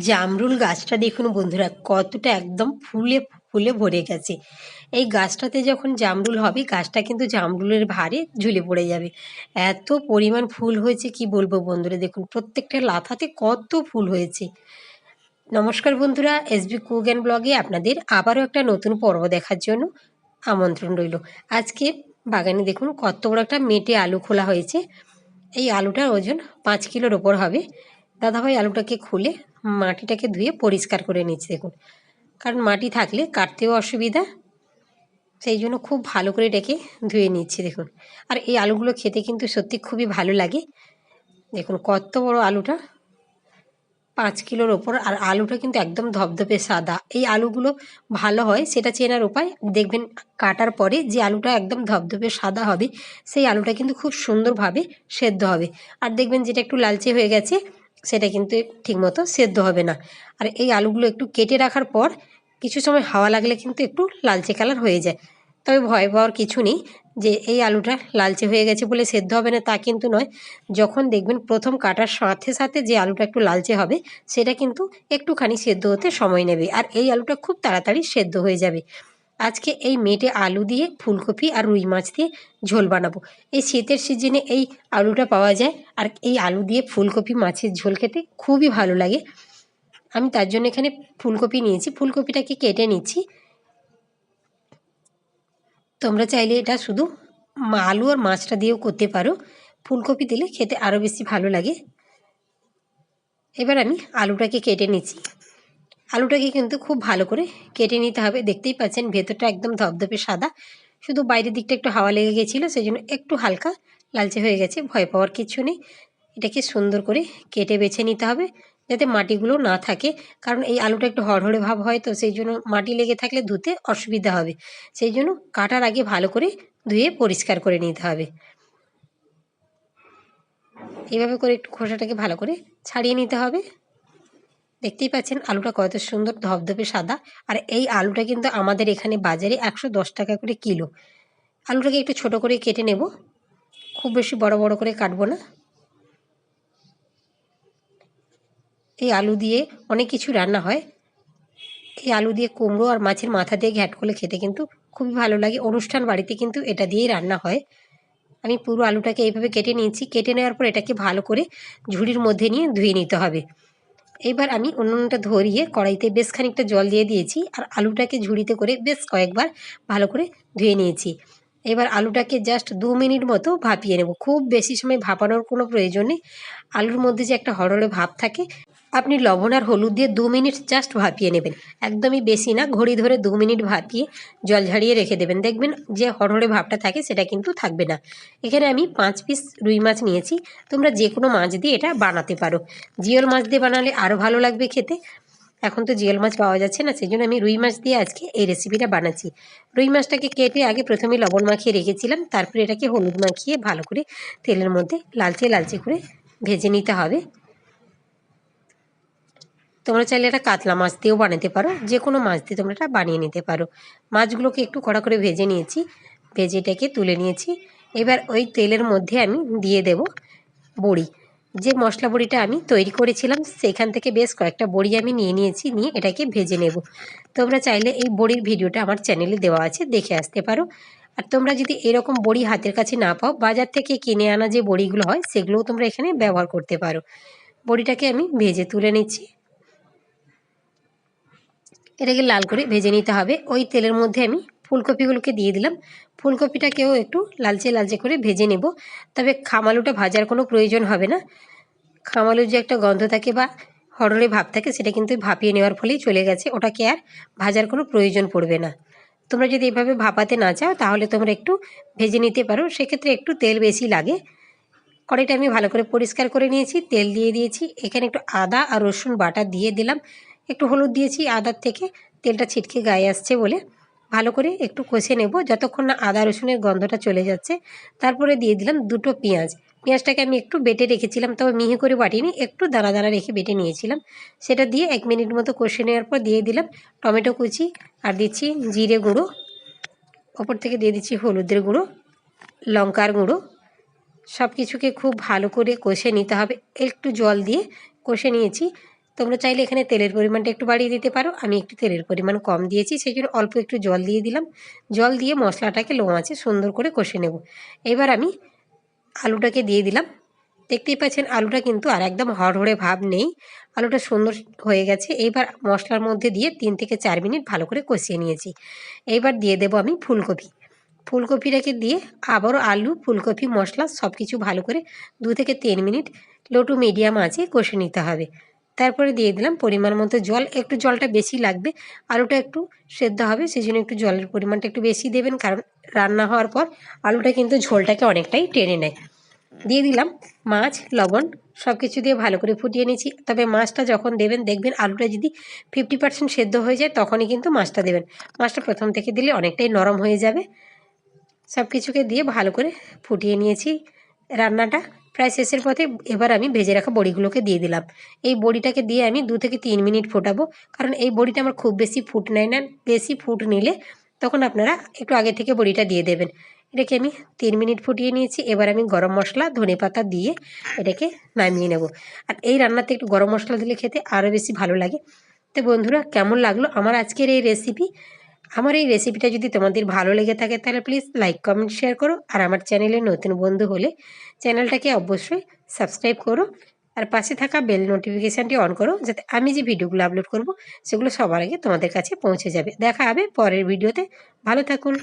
জামরুল গাছটা দেখুন বন্ধুরা, কতটা একদম ফুলে ফুলে ভরে গেছে। এই গাছটাতে যখন জামরুল হবে, গাছটা কিন্তু জামরুলের ভারে ঝুলে পড়ে যাবে। এত পরিমাণ ফুল হয়েছে, কি বলব বন্ধুরা, দেখুন প্রত্যেকটা লাথাতে কত ফুল হয়েছে। নমস্কার বন্ধুরা, এসবি কুক অ্যান্ড ব্লগে আপনাদের আবারও একটা নতুন পর্ব দেখার জন্য আমন্ত্রণ রইল। আজকে বাগানে দেখুন কত বড় একটা মেটে আলু খোলা হয়েছে। এই আলুটার ওজন পাঁচ কিলোর ওপর হবে। দাদাভাই আলুটাকে খুলে মাটিটাকে ধুয়ে পরিষ্কার করে নিচ্ছে, দেখুন। কারণ মাটি থাকলে কাটতেও অসুবিধা, সেই জন্য খুব ভালো করে এটাকে ধুয়ে নিচ্ছি, দেখুন। আর এই আলুগুলো খেতে কিন্তু সত্যি খুবই ভালো লাগে। দেখুন কত বড় আলুটা, পাঁচ কিলোর ওপর, আর আলুটা কিন্তু একদম ধপধপে সাদা। এই আলুগুলো ভালো হয়, সেটা চেনার উপায়, দেখবেন কাটার পরে যে আলুটা একদম ধপধপে সাদা হবে, সেই আলুটা কিন্তু খুব সুন্দরভাবে সেদ্ধ হবে। আর দেখবেন যেটা একটু লালচে হয়ে গেছে সেটা কিন্তু ঠিকমতো সেদ্ধ হবে না। আর এই আলুগুলো একটু কেটে রাখার পর কিছু সময় হাওয়া লাগলে কিন্তু একটু লালচে কালার হয়ে যায়। তবে ভয় পাওয়ার কিছু নেই যে এই আলুটা লালচে হয়ে গেছে বলে সেদ্ধ হবে না তা কিন্তু নয়। যখন দেখবেন প্রথম কাটার সাথে সাথে যে আলুটা একটু লালচে হবে, সেটা কিন্তু একটুখানি সেদ্ধ হতে সময় নেবে। আর এই আলুটা খুব তাড়াতাড়ি সেদ্ধ হয়ে যাবে। আজকে এই মেটে আলু দিয়ে, ফুলকপি আর রুই মাছ দিয়ে ঝোল বানাবো। এই শীতের সিজনে এই আলুটা পাওয়া যায় আর এই আলু দিয়ে ফুলকপি মাছের ঝোল খেতে খুবই ভালো লাগে। আমি তার জন্য এখানে ফুলকপি নিয়েছি। ফুলকপিটাকে কেটে নিচ্ছি। তোমরা চাইলে এটা শুধু আলু আর মাছটা দিয়েও করতে পারো। ফুলকপি দিলে খেতে আরও বেশি ভালো লাগে। এবার আমি আলুটাকে কেটে নিচ্ছি। আলুটাকে কিন্তু খুব ভালো করে কেটে নিতে হবে। দেখতেই পাচ্ছেন, ভেতরটা একদম ধপধপে সাদা। শুধু বাইরের দিকটা একটু হাওয়া লেগে গেছিল সেই জন্য একটু হালকা লালচে হয়ে গেছে, ভয় পাওয়ার কিছু নেই। এটাকে সুন্দর করে কেটে বেছে নিতে হবে, যাতে মাটিগুলো না থাকে। কারণ এই আলুটা একটু হড়হড়ে ভাব হয়, তো সেই জন্য মাটি লেগে থাকলে ধুতে অসুবিধা হবে। সেই জন্য কাটার আগে ভালো করে ধুয়ে পরিষ্কার করে নিতে হবে। এইভাবে করে একটু খোসাটাকে ভালো করে ছাড়িয়ে নিতে হবে। দেখতেই পাচ্ছেন আলুটা কত সুন্দর ধপধপে সাদা। আর এই আলুটা কিন্তু আমাদের এখানে বাজারে একশো দশ টাকা করে কিলো। আলুটাকে একটু ছোট করে কেটে নেব। খুব বেশি বড় বড় করে কাটবো না। এই আলু দিয়ে অনেক কিছু রান্না হয়। এই আলু দিয়ে কুমড়ো আর মাছের মাথা দিয়ে ঘ্যাট করলে খেতে কিন্তু খুবই ভালো লাগে। অনুষ্ঠান বাড়িতে কিন্তু এটা দিয়েই রান্না হয়। আমি পুরো আলুটাকে এইভাবে কেটে নিয়েছি। কেটে নেওয়ার পর এটাকে ভালো করে ঝুড়ির মধ্যে নিয়ে ধুয়ে নিতে হবে। এবার আমি উনুনটা ধরিয়ে কড়াইতে বেশ খানিকটা জল দিয়ে দিয়েছি আর আলুটাকে ঝুড়িতে করে বেশ কয়েকবার ভালো করে ধুয়ে নিয়েছি। এবার আলুটাকে জাস্ট দু মিনিট মতো ভাপিয়ে নেব। খুব বেশি সময় ভাপানোর কোনো প্রয়োজন নেই। আলুর মধ্যে যে একটা হরড়ে ভাব থাকে আপনি লবণ আর হলুদ দিয়ে দু মিনিট জাস্ট ভাপিয়ে নেবেন। একদমই বেশি না, ঘড়ি ধরে দু মিনিট ভাপিয়ে জল ঝাড়িয়ে রেখে দেবেন। দেখবেন যে হরহরে ভাবটা থাকে, সেটা কিন্তু থাকবে না। এখানে আমি পাঁচ পিস রুই মাছ নিয়েছি। তোমরা যে কোনো মাছ দিয়ে এটা বানাতে পারো। জিওল মাছ দিয়ে বানালে আরও ভালো লাগবে খেতে। এখন তো জিওল মাছ পাওয়া যাচ্ছে না সেই জন্য আমি রুই মাছ দিয়ে আজকে এই রেসিপিটা বানাচ্ছি। রুই মাছটাকে কেটে আগে প্রথমে লবণ মাখিয়ে রেখেছিলাম, তারপরে এটাকে হলুদ মাখিয়ে ভালো করে তেলের মধ্যে লালচে লালচে করে ভেজে নিতে হবে। তোমরা চাইলে এটা কাতলা মাছ দিয়েও বানাতে পারো যে কোনো মাছ দিয়ে তোমরা এটা বানিয়ে নিতে পারো। মাছগুলোকে একটু কড়া করে ভেজে নিয়েছি ভেজে এটাকে তুলে নিয়েছি। এবার ওই তেলের মধ্যে আমি দিয়ে দেব বড়ি। যে মশলা বড়িটা আমি তৈরি করেছিলাম, সেখান থেকে বেশ কয়েকটা বড়ি আমি নিয়ে নিয়েছি, নিয়ে এটাকে ভেজে নেব। তোমরা চাইলে এই বড়ির ভিডিওটা আমার চ্যানেলে দেওয়া আছে, দেখে আসতে পারো। আর তোমরা যদি এরকম বড়ি হাতের কাছে না পাও, বাজার থেকে কিনে আনা যে বড়িগুলো হয়, সেগুলোও তোমরা এখানে ব্যবহার করতে পারো। বড়িটাকে আমি ভেজে তুলে নিচ্ছি। এটাকে লাল করে ভেজে নিতে হবে। ওই তেলের মধ্যে আমি ফুলকপিগুলোকে দিয়ে দিলাম। ফুলকপিটাকেও একটু লালচে লালচে করে ভেজে নেব। তবে খামালুটা ভাজার কোনো প্রয়োজন হবে না। খামালুর যে একটা গন্ধ থাকে বা হরড়ে ভাব থাকে, সেটা কিন্তু ভাপিয়ে নেওয়ার ফলেই চলে গেছে। ওটাকে আর ভাজার কোনো প্রয়োজন পড়বে না। তোমরা যদি এভাবে ভাপাতে না চাও, তাহলে তোমরা একটু ভেজে নিতে পারো। সেক্ষেত্রে একটু তেল বেশি লাগে। কড়াইটা আমি ভালো করে পরিষ্কার করে নিয়েছি, তেল দিয়ে দিয়েছি। এখানে একটু আদা আর রসুন বাটা দিয়ে দিলাম। একটু হলুদ দিয়েছি, আদার থেকে তেলটা ছিটকে গায়ে আসছে বলে। ভালো করে একটু কষে নেব যতক্ষণ না আদা রসুনের গন্ধটা চলে যাচ্ছে। তারপরে দিয়ে দিলাম দুটো পেঁয়াজ। পেঁয়াজটাকে আমি একটু বেটে রেখেছিলাম, তবে মিহি করে বাটিনি, একটু দানা দানা রেখে বেটে নিয়েছিলাম। সেটা দিয়ে এক মিনিট মতো কষে নেওয়ার পর দিয়ে দিলাম টমেটো কুচি আর দিচ্ছি জিরে গুঁড়ো। ওপর থেকে দিয়ে দিচ্ছি হলুদের গুঁড়ো, লঙ্কার গুঁড়ো। সব কিছুকে খুব ভালো করে কষে নিতে হবে। একটু জল দিয়ে কষে নিয়েছি। তোমরা চাইলে এখানে তেলের পরিমাণটা একটু বাড়িয়ে দিতে পারো। আমি একটু তেলের পরিমাণ কম দিয়েছি সেই জন্য অল্প একটু জল দিয়ে দিলাম। জল দিয়ে মশলাটাকে লো আঁচে সুন্দর করে কষে নেব। এবার আমি আলুটাকে দিয়ে দিলাম। দেখতেই পাচ্ছেন আলুটা কিন্তু আর একদম হড়হড়ে ভাব নেই। আলুটা সুন্দর হয়ে গেছে। এইবার মশলার মধ্যে দিয়ে তিন থেকে চার মিনিট ভালো করে কষিয়ে নিয়েছি। এইবার দিয়ে দেবো আমি ফুলকপি। ফুলকপিটাকে দিয়ে আবারও আলু, ফুলকপি, মশলা সব কিছু ভালো করে দু থেকে তিন মিনিট লো টু মিডিয়াম আঁচে কষে নিতে হবে। তারপরে দিয়ে দিলাম পরিমাণ মতো জল। একটু জলটা বেশি লাগবে, আলুটা একটু সেদ্ধ হবে সেই জন্য একটু জলের পরিমাণটা একটু বেশি দেবেন, কারণ রান্না হওয়ার পর আলুটা কিন্তু ঝোলটাকে অনেকটাই টেনে নেয়। দিয়ে দিলাম মাছ, লবণ সব কিছু দিয়ে ভালো করে ফুটিয়ে নিয়েছি। তবে মাছটা যখন দেবেন, দেখবেন আলুটা যদি ফিফটি পার্সেন্ট সেদ্ধ হয়ে যায়, তখনই কিন্তু মাছটা দেবেন। মাছটা প্রথম থেকে দিলে অনেকটাই নরম হয়ে যাবে। সব কিছুকে দিয়ে ভালো করে ফুটিয়ে নিয়েছি রান্নাটা। প্রায় শেষের পথে এবার আমি ভেজে রাখা বড়িগুলোকে দিয়ে দিলাম। এই বড়িটাকে দিয়ে আমি দু থেকে তিন মিনিট ফোটাবো, কারণ এই বড়িটা আমার খুব বেশি ফুট নেয় না। বেশি ফুট নিলে তখন আপনারা একটু আগে থেকে বড়িটা দিয়ে দেবেন। এটাকে আমি তিন মিনিট ফুটিয়ে নিয়েছি, এবার আমি গরম মশলা, ধনে পাতা দিয়ে এটাকে নামিয়ে নেব। আর এই রান্নাতে একটু গরম মশলা দিলে খেতে আরও বেশি ভালো লাগে। তো বন্ধুরা, কেমন লাগল আমার আজকের এই রেসিপি আমার এই রেসিপিটা যদি তোমাদের ভালো লেগে থাকে, তাহলে প্লিজ লাইক কমেন্ট শেয়ার করো। আর আমার চ্যানেলে নতুন বন্ধু হলে চ্যানেলটাকে অবশ্যই সাবস্ক্রাইব করো। আর পাশে থাকা বেল নোটিফিকেশানটি অন করো, যাতে আমি যে ভিডিওগুলো আপলোড করব, সেগুলো সবার আগে তোমাদের কাছে পৌঁছে যাবে। দেখা হবে পরের ভিডিওতে ভালো থাকুন।